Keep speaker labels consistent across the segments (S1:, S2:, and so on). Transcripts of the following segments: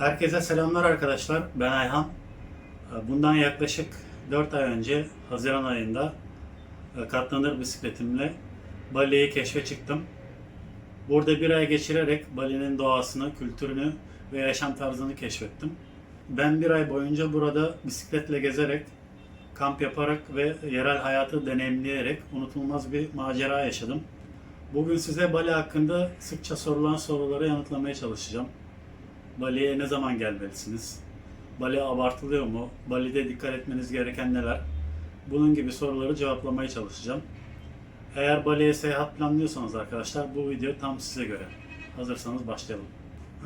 S1: Herkese selamlar arkadaşlar. Ben Ayhan. Bundan yaklaşık 4 ay önce Haziran ayında e, katlanır bisikletimle Bali'yi keşfe çıktım. Burada bir ay geçirerek Bali'nin doğasını, kültürünü ve yaşam tarzını keşfettim. Ben bir ay boyunca burada bisikletle gezerek, kamp yaparak ve yerel hayatı deneyimleyerek unutulmaz bir macera yaşadım. Bugün size Bali hakkında sıkça sorulan soruları yanıtlamaya çalışacağım. Bali'ye ne zaman gelmelisiniz? Bali abartılıyor mu? Bali'de dikkat etmeniz gereken neler? Bunun gibi soruları cevaplamaya çalışacağım. Eğer Bali'ye seyahat planlıyorsanız arkadaşlar bu video tam size göre. Hazırsanız başlayalım.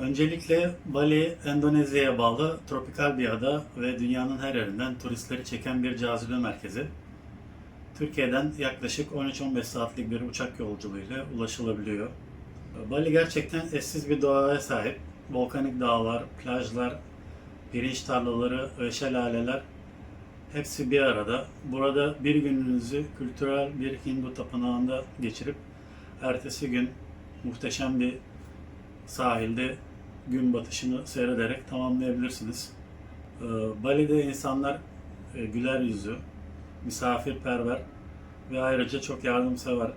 S1: Öncelikle Bali, Endonezya'ya bağlı tropikal bir ada ve dünyanın her yerinden turistleri çeken bir cazibe merkezi. Türkiye'den yaklaşık 13-15 saatlik bir uçak yolculuğuyla ulaşılabiliyor. Bali gerçekten eşsiz bir doğaya sahip. Volkanik dağlar, plajlar, pirinç tarlaları ve şelaleler hepsi bir arada. Burada bir gününüzü kültürel bir Hindu tapınağında geçirip ertesi gün muhteşem bir sahilde gün batışını seyrederek tamamlayabilirsiniz. Ee, Bali'de insanlar e, güler yüzü, misafirperver ve ayrıca çok yardımsever.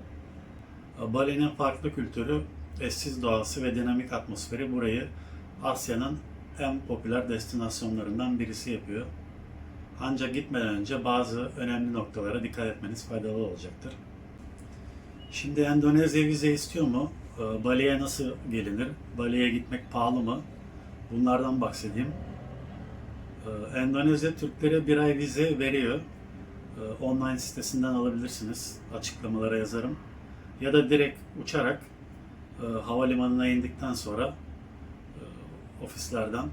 S1: Ee, Bali'nin farklı kültürü, eşsiz doğası ve dinamik atmosferi burayı Asya'nın en popüler destinasyonlarından birisi yapıyor. Ancak gitmeden önce bazı önemli noktalara dikkat etmeniz faydalı olacaktır. Şimdi Endonezya vize istiyor mu? Ee, Bali'ye nasıl gelinir? Bali'ye gitmek pahalı mı? Bunlardan bahsedeyim. Ee, Endonezya Türklere bir ay vize veriyor. Ee, Online sitesinden alabilirsiniz. Açıklamalara yazarım. Ya da direkt uçarak e, havalimanına indikten sonra e, ofislerden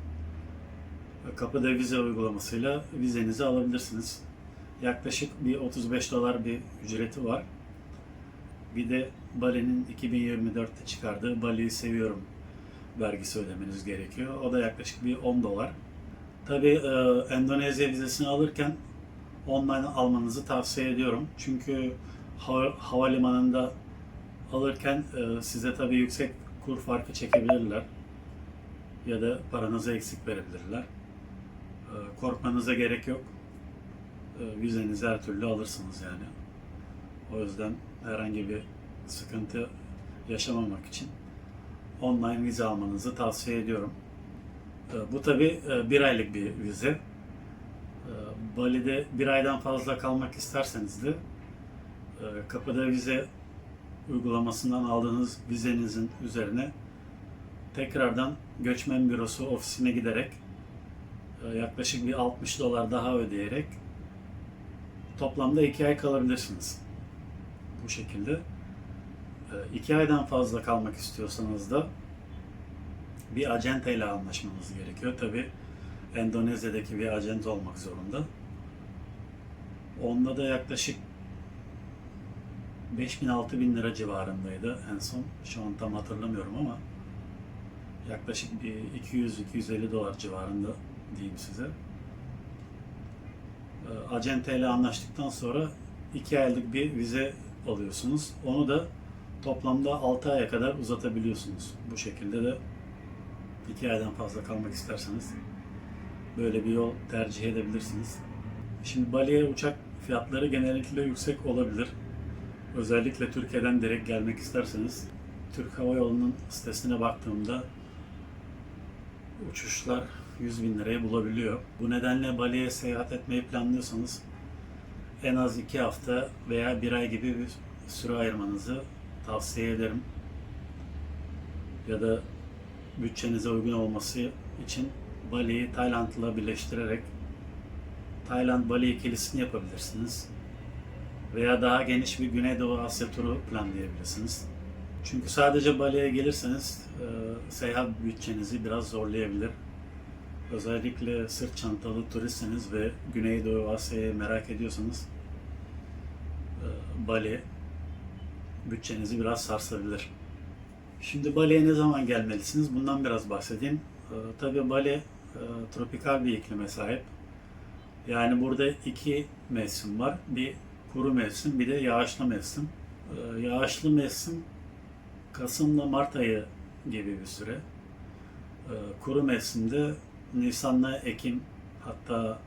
S1: e, kapıda vize uygulamasıyla vizenizi alabilirsiniz. Yaklaşık bir 35 dolar bir ücreti var. Bir de Bali'nin 2024'te çıkardığı Bali'yi seviyorum vergisi ödemeniz gerekiyor. O da yaklaşık bir 10 dolar. Tabi Endonezya vizesini alırken online almanızı tavsiye ediyorum. Çünkü hava- havalimanında alırken e, size tabii yüksek kur farkı çekebilirler. Ya da paranızı eksik verebilirler. E, Korkmanıza gerek yok. E, Vizenizi her türlü alırsınız yani. O yüzden herhangi bir sıkıntı yaşamamak için online vize almanızı tavsiye ediyorum. Bu tabi bir aylık bir vize. Bali'de bir aydan fazla kalmak isterseniz de kapıda vize uygulamasından aldığınız vizenizin üzerine tekrardan göçmen bürosu ofisine giderek e, yaklaşık bir 60 dolar daha ödeyerek toplamda 2 ay kalabilirsiniz. Bu şekilde. 2 aydan fazla kalmak istiyorsanız da bir acente ile anlaşmanız gerekiyor. Tabi Endonezya'daki bir acente olmak zorunda. Onda da yaklaşık 5000-6000 lira civarındaydı en son. Şu an tam hatırlamıyorum ama yaklaşık bir 200-250 dolar civarında diyeyim size. Ee, Acente ile anlaştıktan sonra 2 aylık bir vize alıyorsunuz. Onu da toplamda 6 aya kadar uzatabiliyorsunuz. Bu şekilde de 2 aydan fazla kalmak isterseniz böyle bir yol tercih edebilirsiniz. Şimdi Bali'ye uçak fiyatları genellikle yüksek olabilir. Özellikle Türkiye'den direkt gelmek isterseniz Türk Hava Yolu'nun sitesine baktığımda uçuşlar 100 bin liraya bulabiliyor. Bu nedenle Bali'ye seyahat etmeyi planlıyorsanız en az 2 hafta veya 1 ay gibi bir süre ayırmanızı tavsiye ederim. Ya da bütçenize uygun olması için Bali'yi Tayland'la birleştirerek Tayland-Bali ikilisini yapabilirsiniz. Veya daha geniş bir Güneydoğu Asya turu planlayabilirsiniz. Çünkü sadece Bali'ye gelirseniz e, seyahat bütçenizi biraz zorlayabilir. Özellikle sırt çantalı turistseniz ve Güneydoğu Asya'yı merak ediyorsanız e, Bali bütçenizi biraz sarsabilir. Şimdi Bali'ye ne zaman gelmelisiniz? Bundan biraz bahsedeyim. E, tabii Bali e, tropikal bir iklime sahip. Yani burada iki mevsim var. Bir kuru mevsim, bir de yağışlı mevsim. E, yağışlı mevsim Kasım'la Mart ayı gibi bir süre. E, kuru mevsimde Nisan'la Ekim hatta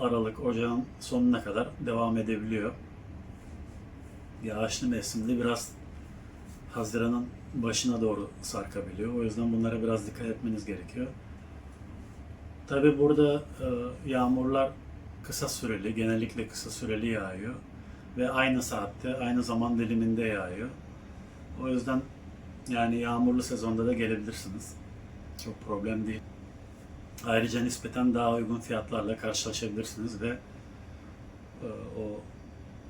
S1: Aralık, Ocağın sonuna kadar devam edebiliyor. Yağışlı mevsimde biraz Haziran'ın başına doğru sarkabiliyor. O yüzden bunlara biraz dikkat etmeniz gerekiyor. Tabi burada e, yağmurlar kısa süreli, genellikle kısa süreli yağıyor ve aynı saatte, aynı zaman diliminde yağıyor. O yüzden yani yağmurlu sezonda da gelebilirsiniz. Çok problem değil. Ayrıca nispeten daha uygun fiyatlarla karşılaşabilirsiniz ve e, o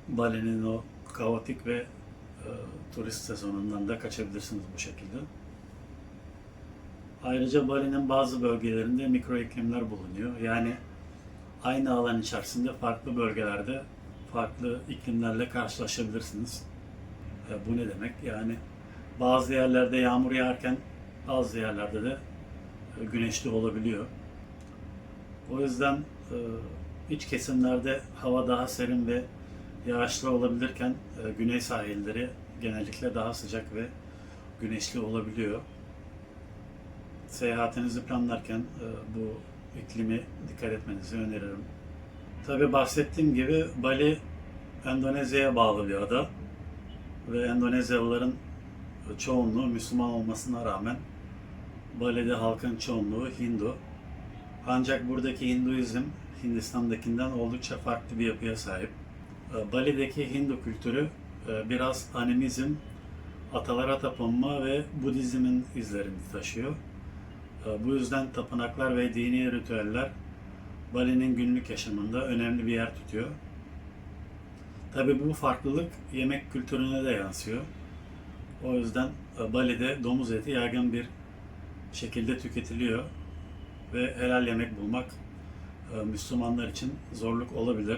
S1: Bali'nin o kaotik ve e, turist sezonundan da kaçabilirsiniz bu şekilde. Ayrıca Bali'nin bazı bölgelerinde mikro iklimler bulunuyor. Yani aynı alan içerisinde farklı bölgelerde farklı iklimlerle karşılaşabilirsiniz. E, bu ne demek? Yani bazı yerlerde yağmur yağarken bazı yerlerde de e, güneşli olabiliyor. O yüzden e, iç kesimlerde hava daha serin ve yağışlı olabilirken e, güney sahilleri genellikle daha sıcak ve güneşli olabiliyor. Seyahatinizi planlarken e, bu iklimi dikkat etmenizi öneririm. Tabi bahsettiğim gibi Bali Endonezya'ya bağlı bir ada ve Endonezyalıların çoğunluğu Müslüman olmasına rağmen Bali'de halkın çoğunluğu Hindu. Ancak buradaki Hinduizm Hindistan'dakinden oldukça farklı bir yapıya sahip. E, Bali'deki Hindu kültürü e, biraz animizm, atalara tapınma ve Budizmin izlerini taşıyor. E, Bu yüzden tapınaklar ve dini ritüeller Bali'nin günlük yaşamında önemli bir yer tutuyor. Tabii bu farklılık yemek kültürüne de yansıyor. O yüzden e, Bali'de domuz eti yaygın bir şekilde tüketiliyor ve helal yemek bulmak e, Müslümanlar için zorluk olabilir.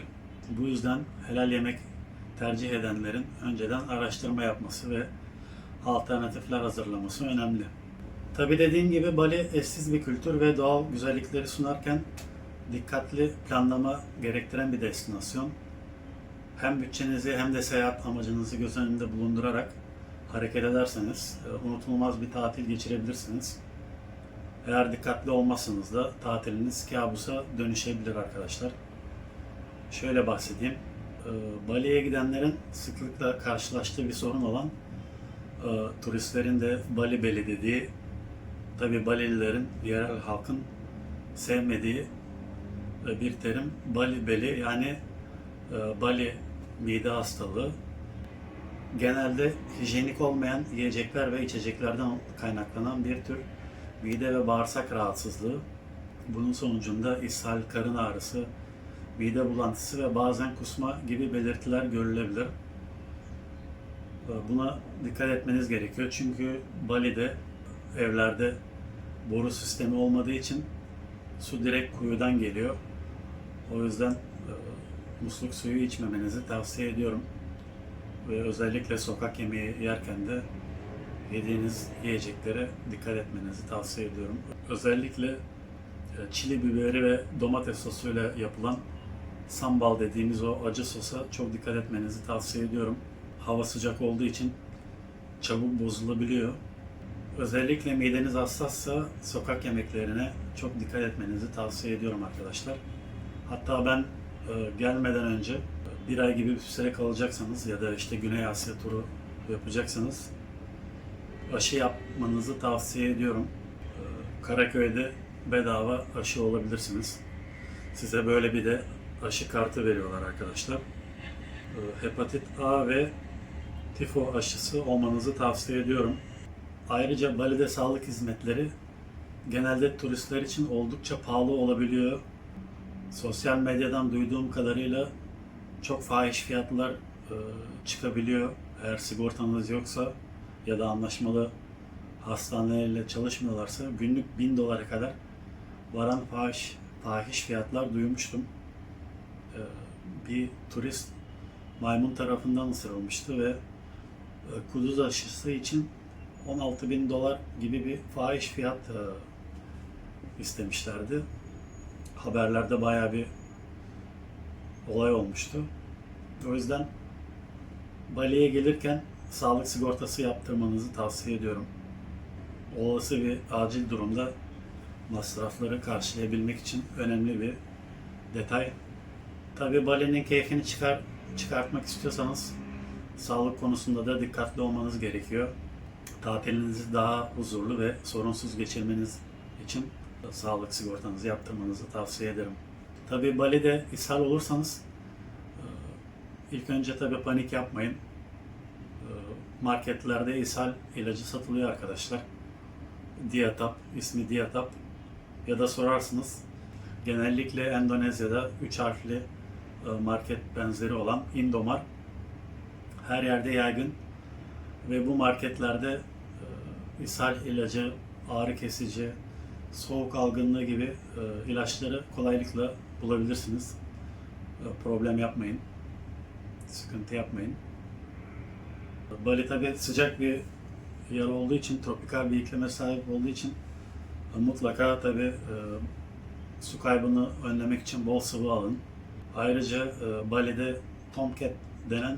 S1: Bu yüzden helal yemek tercih edenlerin önceden araştırma yapması ve alternatifler hazırlaması önemli. Tabi dediğim gibi Bali eşsiz bir kültür ve doğal güzellikleri sunarken dikkatli planlama gerektiren bir destinasyon. Hem bütçenizi hem de seyahat amacınızı göz önünde bulundurarak hareket ederseniz e, unutulmaz bir tatil geçirebilirsiniz. Eğer dikkatli olmazsanız da tatiliniz kabusa dönüşebilir arkadaşlar. Şöyle bahsedeyim. E, Bali'ye gidenlerin sıklıkla karşılaştığı bir sorun olan e, turistlerin de Bali Beli dediği tabi Balililerin, yerel halkın sevmediği e, bir terim Bali Beli yani e, Bali mide hastalığı genelde hijyenik olmayan yiyecekler ve içeceklerden kaynaklanan bir tür mide ve bağırsak rahatsızlığı. Bunun sonucunda ishal, karın ağrısı, mide bulantısı ve bazen kusma gibi belirtiler görülebilir. E, Buna dikkat etmeniz gerekiyor çünkü Bali'de evlerde boru sistemi olmadığı için su direkt kuyudan geliyor. O yüzden e, musluk suyu içmemenizi tavsiye ediyorum. Ve özellikle sokak yemeği yerken de yediğiniz yiyeceklere dikkat etmenizi tavsiye ediyorum. Özellikle e, çili biberi ve domates sosuyla yapılan sambal dediğimiz o acı sosa çok dikkat etmenizi tavsiye ediyorum. Hava sıcak olduğu için çabuk bozulabiliyor. Özellikle mideniz hassassa sokak yemeklerine çok dikkat etmenizi tavsiye ediyorum arkadaşlar. Hatta ben e, gelmeden önce bir ay gibi bir süre kalacaksanız ya da işte Güney Asya turu yapacaksanız aşı yapmanızı tavsiye ediyorum. E, Karaköy'de bedava aşı olabilirsiniz. Size böyle bir de aşı kartı veriyorlar arkadaşlar. E, Hepatit A ve tifo aşısı olmanızı tavsiye ediyorum. Ayrıca Bali'de sağlık hizmetleri genelde turistler için oldukça pahalı olabiliyor. Sosyal medyadan duyduğum kadarıyla çok fahiş fiyatlar e, çıkabiliyor. Eğer sigortanız yoksa ya da anlaşmalı hastanelerle çalışmıyorlarsa günlük 1000 dolara kadar varan fahiş, fahiş fiyatlar duymuştum. E, bir turist maymun tarafından ısırılmıştı ve e, kuduz aşısı için 16 bin dolar gibi bir fahiş fiyat e, istemişlerdi. Haberlerde bayağı bir olay olmuştu. O yüzden Bali'ye gelirken sağlık sigortası yaptırmanızı tavsiye ediyorum. olası bir acil durumda masrafları karşılayabilmek için önemli bir detay. Tabi Bali'nin keyfini çıkar, çıkartmak istiyorsanız sağlık konusunda da dikkatli olmanız gerekiyor. Tatilinizi daha huzurlu ve sorunsuz geçirmeniz için sağlık sigortanızı yaptırmanızı tavsiye ederim. Tabi Bali'de ishal olursanız e, ilk önce tabi panik yapmayın. E, Marketlerde ishal ilacı satılıyor arkadaşlar. Diatap, ismi Diatap ya da sorarsınız. Genellikle Endonezya'da 3 harfli e, market benzeri olan Indomar her yerde yaygın ve bu marketlerde e, ishal ilacı, ağrı kesici, soğuk algınlığı gibi e, ilaçları kolaylıkla bulabilirsiniz. E, problem yapmayın. Sıkıntı yapmayın. Bali tabi sıcak bir yer olduğu için, tropikal bir iklime sahip olduğu için mutlaka tabi su kaybını önlemek için bol sıvı alın. Ayrıca Bali'de tomcat denen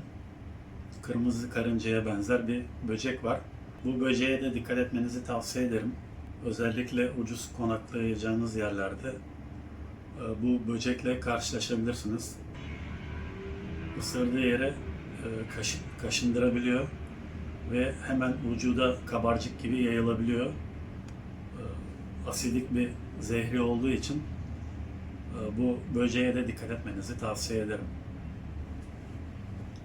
S1: kırmızı karıncaya benzer bir böcek var. Bu böceğe de dikkat etmenizi tavsiye ederim. Özellikle ucuz konaklayacağınız yerlerde e, bu böcekle karşılaşabilirsiniz. Isırdığı yere e, kaşı- kaşındırabiliyor ve hemen vücuda kabarcık gibi yayılabiliyor. E, Asidik bir zehri olduğu için bu böceğe de dikkat etmenizi tavsiye ederim.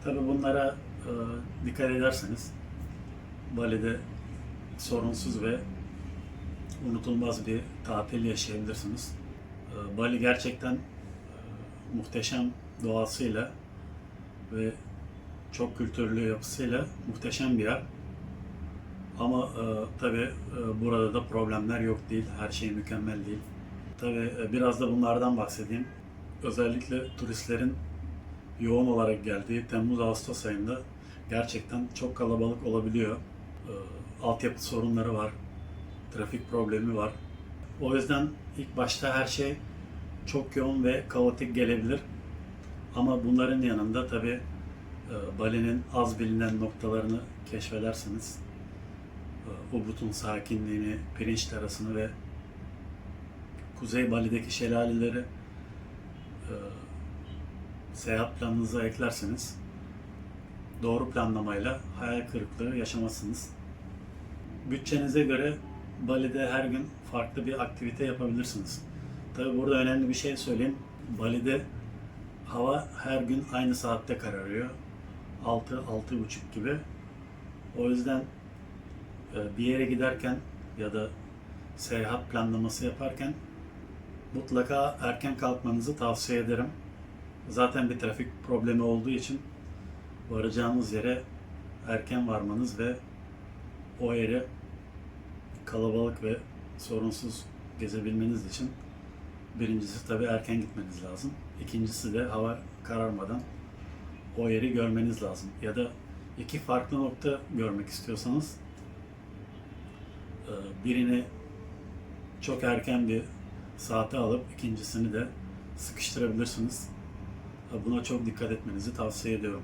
S1: Tabii bunlara e, dikkat ederseniz Bali'de sorunsuz ve unutulmaz bir tatil yaşayabilirsiniz. E, Bali gerçekten e, muhteşem doğasıyla ve çok kültürlü yapısıyla muhteşem bir yer. Ama e, tabii e, burada da problemler yok değil. Her şey mükemmel değil. Tabii e, biraz da bunlardan bahsedeyim. Özellikle turistlerin yoğun olarak geldiği Temmuz-Ağustos ayında gerçekten çok kalabalık olabiliyor. E, altyapı sorunları var, trafik problemi var. O yüzden ilk başta her şey çok yoğun ve kaotik gelebilir. Ama bunların yanında tabii e, Bali'nin az bilinen noktalarını keşfederseniz e, Ubud'un sakinliğini, pirinç terasını ve Kuzey Bali'deki şelaleleri e, seyahat planınıza eklerseniz doğru planlamayla hayal kırıklığı yaşamazsınız. Bütçenize göre Bali'de her gün farklı bir aktivite yapabilirsiniz. Tabi burada önemli bir şey söyleyeyim. Bali'de hava her gün aynı saatte kararıyor. 6-6.30 gibi. O yüzden e, bir yere giderken ya da seyahat planlaması yaparken mutlaka erken kalkmanızı tavsiye ederim. Zaten bir trafik problemi olduğu için varacağınız yere erken varmanız ve o yere kalabalık ve sorunsuz gezebilmeniz için birincisi tabii erken gitmeniz lazım. İkincisi de hava kararmadan o yeri görmeniz lazım. Ya da iki farklı nokta görmek istiyorsanız e, birini çok erken bir saate alıp ikincisini de sıkıştırabilirsiniz. Buna çok dikkat etmenizi tavsiye ediyorum.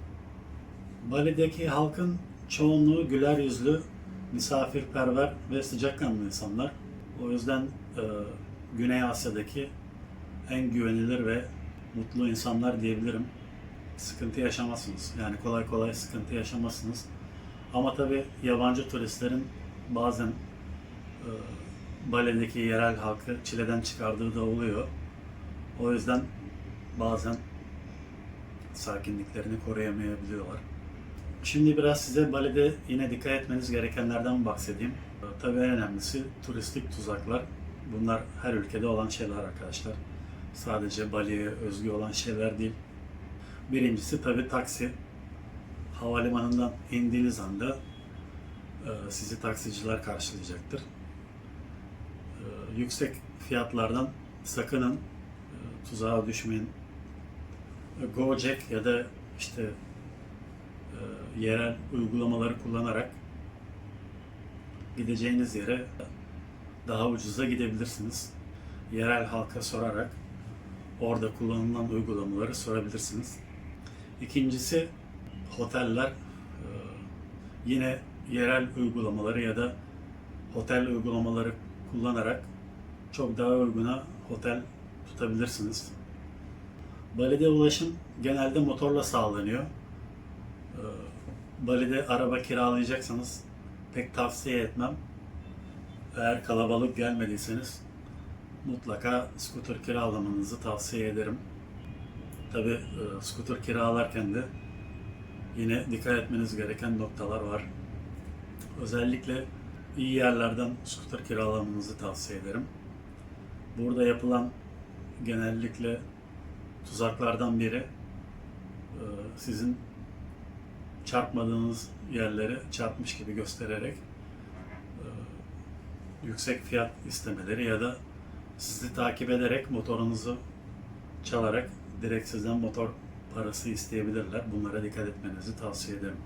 S1: Bali'deki halkın çoğunluğu güler yüzlü, misafirperver ve sıcakkanlı insanlar. O yüzden e, Güney Asya'daki en güvenilir ve mutlu insanlar diyebilirim. Sıkıntı yaşamazsınız. Yani kolay kolay sıkıntı yaşamazsınız. Ama tabi yabancı turistlerin bazen e, Bali'deki yerel halkı çileden çıkardığı da oluyor. O yüzden bazen sakinliklerini koruyamayabiliyorlar. Şimdi biraz size Bali'de yine dikkat etmeniz gerekenlerden bahsedeyim. Tabii en önemlisi turistik tuzaklar. Bunlar her ülkede olan şeyler arkadaşlar. Sadece Bali'ye özgü olan şeyler değil. Birincisi tabii taksi. Havalimanından indiğiniz anda e, sizi taksiciler karşılayacaktır. E, Yüksek fiyatlardan sakının, e, tuzağa düşmeyin. E, Gojek ya da işte e, yerel uygulamaları kullanarak gideceğiniz yere daha ucuza gidebilirsiniz. Yerel halka sorarak orada kullanılan uygulamaları sorabilirsiniz. İkincisi oteller Ee, yine yerel uygulamaları ya da otel uygulamaları kullanarak çok daha uyguna otel tutabilirsiniz. Bali'de ulaşım genelde motorla sağlanıyor. Ee, Bali'de araba kiralayacaksanız pek tavsiye etmem. Eğer kalabalık gelmediyseniz mutlaka scooter kiralamanızı tavsiye ederim. Tabi e, scooter kiralarken de yine dikkat etmeniz gereken noktalar var. Özellikle iyi yerlerden scooter kiralamanızı tavsiye ederim. Burada yapılan genellikle tuzaklardan biri e, sizin çarpmadığınız yerleri çarpmış gibi göstererek e, yüksek fiyat istemeleri ya da sizi takip ederek motorunuzu çalarak direkt sizden motor parası isteyebilirler. Bunlara dikkat etmenizi tavsiye ederim.